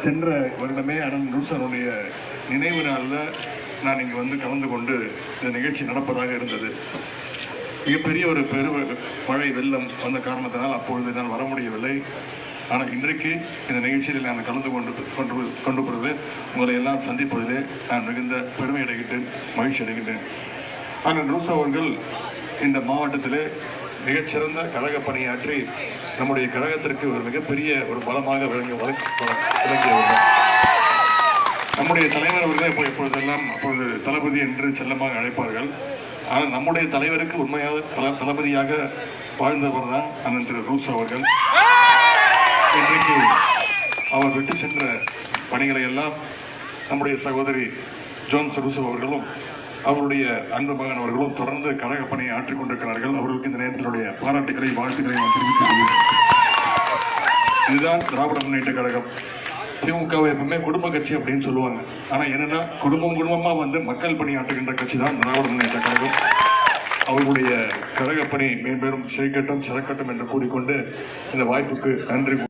சென்ற வருடமே அண்ணன் நூசருடைய நினைவு நாளில் நான் இங்கே வந்து கலந்து கொண்டு இந்த நிகழ்ச்சி நடப்பதாக இருந்தது. மிகப்பெரிய ஒரு பெரு மழை வெள்ளம் வந்த காரணத்தினால் அப்பொழுது நான் வர முடியவில்லை. ஆனால் இன்றைக்கு இந்த நிகழ்ச்சியில் நான் கலந்து கொண்டு கொண்டு கொண்டு போகிறது உங்களை எல்லாம் சந்திப்பதிலே நான் மிகுந்த பெருமை அடைகின்றேன் மகிழ்ச்சி அடைகின்றேன். ஆனால் நூசா அவர்கள் இந்த மாவட்டத்திலே மிகச்சிறந்த கழக பணியாற்றி நம்முடைய கழகத்திற்கு ஒரு மிகப்பெரிய ஒரு பலமாக விளங்கி விளங்கியவர்கள் நம்முடைய தலைவர் அவர்களே இப்போ இப்பொழுதெல்லாம் அப்பொழுது தளபதி என்று செல்லமாக அழைப்பார்கள். ஆனால் நம்முடைய தலைவருக்கு உண்மையாக தல தளபதியாக வாழ்ந்தவர் தான் அண்ணன் திரு ரூஸ் அவர்கள். இன்றைக்கு அவர் விட்டு சென்ற பணிகளை எல்லாம் நம்முடைய சகோதரி ஜோன்ஸ் ரூசவ் அவர்களும் அவருடைய அன்பு மகன் அவர்களும் தொடர்ந்து கழக பணியை ஆற்றிக் கொண்டிருக்கிறார்கள். அவர்களுக்கு இந்த நேரத்தினுடைய பாராட்டுகளை வாழ்த்துக்களை நான் தெரிவித்துக் கொள்கிறேன். இதுதான் திராவிட முன்னேற்ற கழகம். திமுகவை எப்பவுமே குடும்ப கட்சி அப்படின்னு சொல்லுவாங்க. ஆனா என்னன்னா குடும்பம் குடும்பமா வந்து மக்கள் பணியாற்றுகின்ற கட்சி தான் திராவிட முன்னேற்ற கழகம். அவர்களுடைய கழகப்பணி பணி மேம்பெரும் செழிக்கட்டும் சிறக்கட்டும் என்று கூறிக்கொண்டு இந்த வாய்ப்புக்கு நன்றி